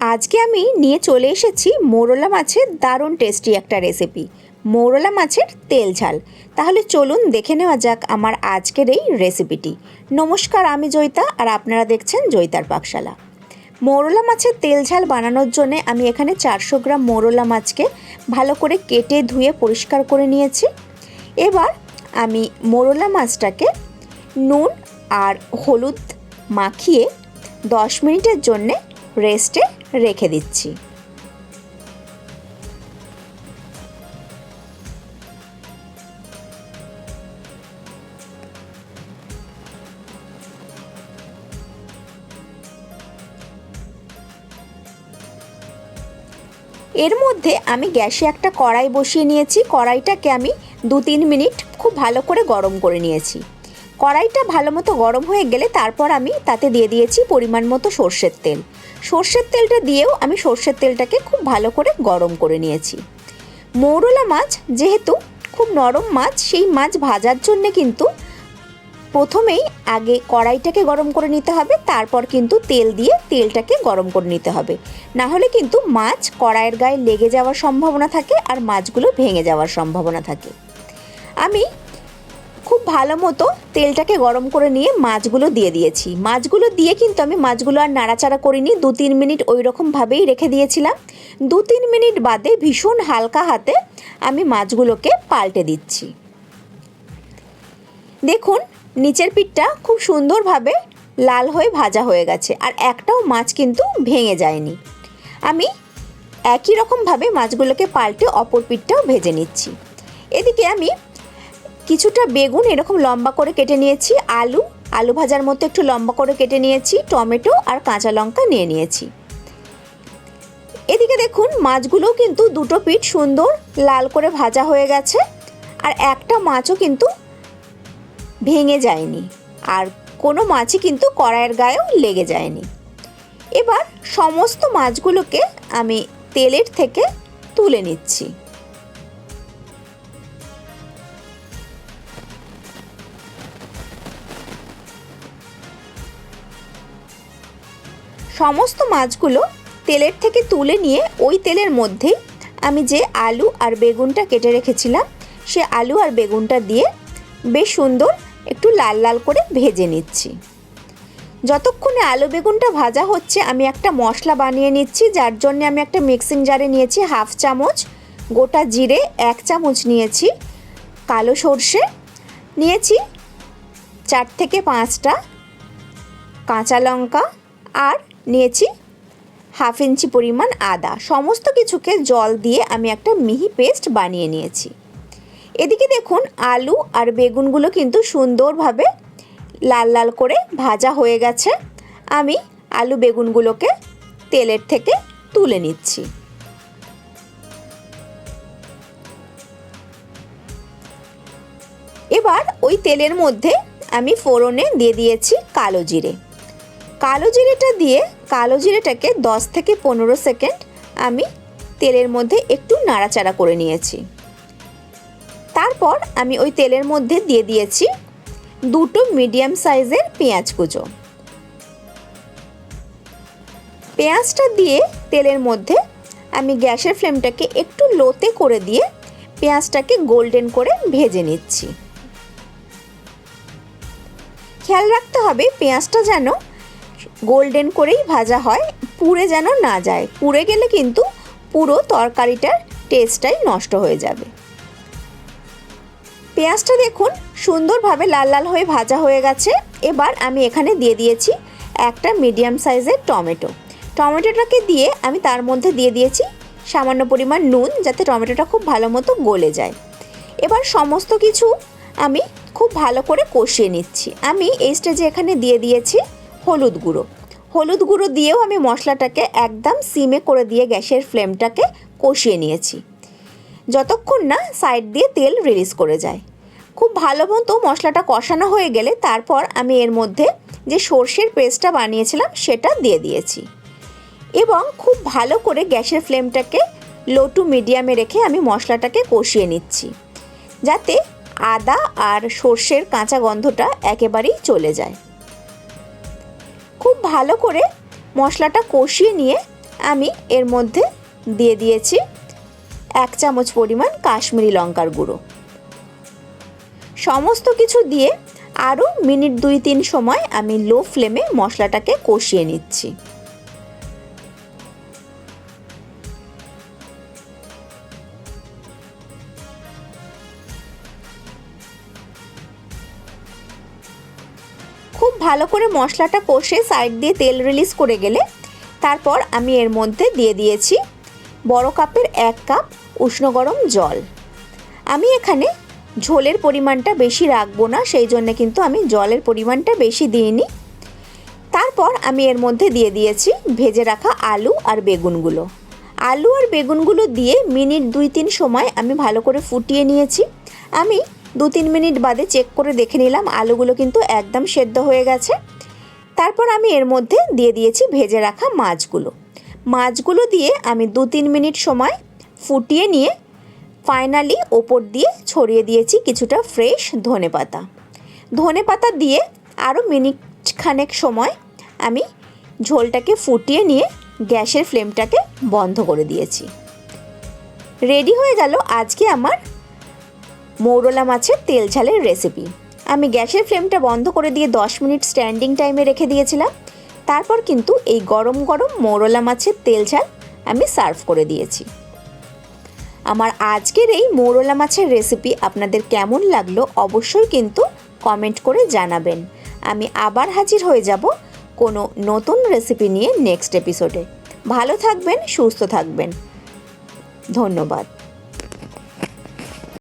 আজকে আমি নিয়ে চলে এসেছি মোরলা মাছের দারুণ টেস্টি একটা রেসিপি মৌরলা মাছের তেল ঝাল। তাহলে চলুন দেখে নেওয়া যাক আমার আজকের এই রেসিপিটি নমস্কার, আমি জয়িতা আর আপনারা দেখছেন জয়িতার পাকশালা। মৌরলা মাছের তেল ঝাল বানানোর জন্য আমি এখানে চারশো গ্রাম মৌরলা মাছকে ভালো করে কেটে ধুয়ে পরিষ্কার করে নিয়েছি। এবার আমি মোরলা মাছটাকে নুন আর হলুদ মাখিয়ে দশ মিনিটের জন্যে রেস্টে রেখে দিচ্ছি। এর মধ্যে আমি গ্যাসে একটা কড়াই বসিয়ে নিয়েছি। কড়াইটাকে আমি দু তিন মিনিট খুব ভালো করে গরম করে নিয়েছি। কড়াইটা ভালো মতো গরম হয়ে গেলে তারপর আমি তাতে দিয়ে দিয়েছি পরিমাণ মতো সর্ষের তেল। সর্ষের তেলটা দিয়েও আমি সর্ষের তেলটাকে খুব ভালো করে গরম করে নিয়েছি। মৌরলা মাছ যেহেতু খুব নরম মাছ, সেই মাছ ভাজার জন্যে কিন্তু প্রথমেই আগে কড়াইটাকে গরম করে নিতে হবে, তারপর কিন্তু তেল দিয়ে তেলটাকে গরম করে নিতে হবে। না হলে কিন্তু মাছ কড়াইয়ের গায়ে লেগে যাওয়ার সম্ভাবনা থাকে আর মাছগুলো ভেঙে যাওয়ার সম্ভাবনা থাকে। আমি খুব ভালো মতো তেলটাকে গরম করে নিয়ে মাছগুলো দিয়ে দিয়েছি। মাছগুলো দিয়ে কিন্তু আমি মাছগুলো আর নাড়াচাড়া করিনি দু তিন মিনিট ওই রকমভাবেই রেখে দিয়েছিলাম। দু তিন মিনিট বাদে ভীষণ হালকা হাতে আমি মাছগুলোকে পাল্টে দিচ্ছি। দেখুন, নিচের পিঠটা খুব সুন্দরভাবে লাল হয়ে ভাজা হয়ে গেছে আর একটাও মাছ কিন্তু ভেঙে যায়নি। আমি একই রকমভাবে মাছগুলোকে পাল্টে অপর পিঠটাও ভেজে নিচ্ছি। এদিকে আমি কিছুটা বেগুন এরকম লম্বা করে কেটে নিয়েছি, আলু আলু ভাজার মতো একটু লম্বা করে কেটে নিয়েছি, টমেটো আর কাঁচা লঙ্কা নিয়ে নিয়েছি। এদিকে দেখুন, মাছগুলোও কিন্তু দুটো পিঠ সুন্দর লাল করে ভাজা হয়ে গেছে আর একটা মাছও কিন্তু ভেঙে যায়নি আর কোনো মাছই কিন্তু কড়াইয়ের গায়েও লেগে যায়নি। এবার সমস্ত মাছগুলোকে আমি তেলের থেকে তুলে নিচ্ছি। সমস্ত মাছগুলো তেলের থেকে তুলে নিয়ে ওই তেলের মধ্যেই আমি যে আলু আর বেগুনটা কেটে রেখেছিলাম, সে আলু আর বেগুনটা দিয়ে বেশ সুন্দর একটু লাল লাল করে ভেজে নিচ্ছি। যতক্ষণে আলু বেগুনটা ভাজা হচ্ছে, আমি একটা মশলা বানিয়ে নিচ্ছি, যার জন্য আমি একটা মিক্সিং জারে নিয়েছি হাফ চামচ, গোটা জিরে এক চামচ নিয়েছি, কালো সর্ষে নিয়েছি চার থেকে পাঁচটা কাঁচা লঙ্কা আর নিয়েছি হাফ ইঞ্চি পরিমাণ আদা। সমস্ত কিছুকে জল দিয়ে আমি একটা মিহি পেস্ট বানিয়ে নিয়েছি। এদিকে দেখুন, আলু আর বেগুনগুলো কিন্তু সুন্দরভাবে লাল লাল করে ভাজা হয়ে গেছে। আমি আলু বেগুনগুলোকে তেলের থেকে তুলে নিচ্ছি। এবার ওই তেলের মধ্যে আমি ফোড়নে দিয়ে দিয়েছি কালো জিরে। কালো জিরেটা দিয়ে কালো জিরেটাকে দশ থেকে পনেরো সেকেন্ড আমি তেলের মধ্যে একটু নাড়াচাড়া করে নিয়েছি। তারপর আমি ওই তেলের মধ্যে দিয়ে দিয়েছি দুটো মিডিয়াম সাইজের পেঁয়াজ কুচো। পেঁয়াজটা দিয়ে তেলের মধ্যে আমি গ্যাসের ফ্লেমটাকে একটু লোতে করে দিয়ে পেঁয়াজটাকে গোল্ডেন করে ভেজে নিচ্ছি। খেয়াল রাখতে হবে পেঁয়াজটা যেন গোল্ডেন করেই ভাজা হয়, পুড়ে যেন না যায়। পুড়ে গেলে কিন্তু পুরো তরকারিটার টেস্টটাই নষ্ট হয়ে যাবে। পেঁয়াজটা দেখুন সুন্দরভাবে লাল লাল হয়ে ভাজা হয়ে গেছে। এবার আমি এখানে দিয়ে দিয়েছি একটা মিডিয়াম সাইজের টমেটো। টমেটোটাকে দিয়ে আমি তার মধ্যে দিয়ে দিয়েছি সামান্য পরিমাণ নুন যাতে টমেটোটা খুব ভালো মতো গলে যায়। এবার সমস্ত কিছু আমি খুব ভালো করে কষিয়ে নিচ্ছি। আমি এই স্টেজে এখানে দিয়ে দিয়েছি হলুদ গুঁড়ো। হলুদ গুঁড়ো দিয়েও আমি মশলাটাকে একদম সিমে করে দিয়ে গ্যাসের ফ্লেমটাকে কষিয়ে নিয়েছি। যতক্ষণ না সাইড দিয়ে তেল রিলিজ করে যায়। খুব ভালো মতো মশলাটা কষানো হয়ে গেলে তারপর আমি এর মধ্যে যে সর্ষের পেস্টটা বানিয়েছিলাম সেটা দিয়ে দিয়েছি। এবং খুব ভালো করে গ্যাসের ফ্লেমটাকে লো টু মিডিয়ামে রেখে আমি মশলাটাকে কষিয়ে নিচ্ছি। যাতে আদা আর সর্ষের কাঁচা গন্ধটা একেবারেই চলে যায়। খুব ভালো করে মশলাটা কষিয়ে নিয়ে আমি এর মধ্যে দিয়ে দিয়েছি এক চামচ পরিমাণ কাশ্মীরি লঙ্কার গুঁড়ো। সমস্ত কিছু দিয়ে আরও মিনিট দুই তিন সময় আমি লো ফ্লেমে মশলাটাকে কষিয়ে নিচ্ছি। খুব ভালো করে মশলাটা কষে সাইড দিয়ে তেল রিলিজ করে গেলে তারপর আমি এর মধ্যে দিয়ে দিয়েছি বড় কাপের এক কাপ উষ্ণ গরম জল। আমি এখানে ঝোলের পরিমাণটা বেশি রাখব না, সেই জন্য কিন্তু আমি জলের পরিমাণটা বেশি দিইনি। তারপর আমি এর মধ্যে দিয়ে দিয়েছি ভেজে রাখা আলু আর বেগুনগুলো। আলু আর বেগুনগুলো দিয়ে মিনিট দুই তিন সময় আমি ভালো করে ফুটিয়ে নিয়েছি। আমি দু তিন মিনিট বাদে চেক করে দেখে নিলাম আলুগুলো কিন্তু একদম সেদ্ধ হয়ে গেছে। তারপর আমি এর মধ্যে দিয়ে দিয়েছি ভেজে রাখা মাছগুলো। মাছগুলো দিয়ে আমি দু তিন মিনিট সময় ফুটিয়ে নিয়ে ফাইনালি ওপর দিয়ে ছড়িয়ে দিয়েছি কিছুটা ফ্রেশ ধনে পাতা। ধনে পাতা দিয়ে আরও মিনিট খানেক সময় আমি ঝোলটাকে ফুটিয়ে নিয়ে গ্যাসের ফ্লেমটাকে বন্ধ করে দিয়েছি। রেডি হয়ে গেল আজকে আমার মৌরলা মাছের তেল ঝালের রেসিপি আমি গ্যাসের ফ্লেমটা বন্ধ করে দিয়ে দশ মিনিট স্ট্যান্ডিং টাইমে রেখে দিয়েছিলাম। তারপর কিন্তু এই গরম গরম মৌরলা মাছের তেল ঝাল আমি সার্ভ করে দিয়েছি। আমার আজকের এই মৌরলা মাছের রেসিপি আপনাদের কেমন লাগল অবশ্যই কিন্তু কমেন্ট করে জানাবেন। আমি আবার হাজির হয়ে যাব কোনো নতুন রেসিপি নিয়ে নেক্সট এপিসোডে ভালো থাকবেন, সুস্থ থাকবেন। ধন্যবাদ।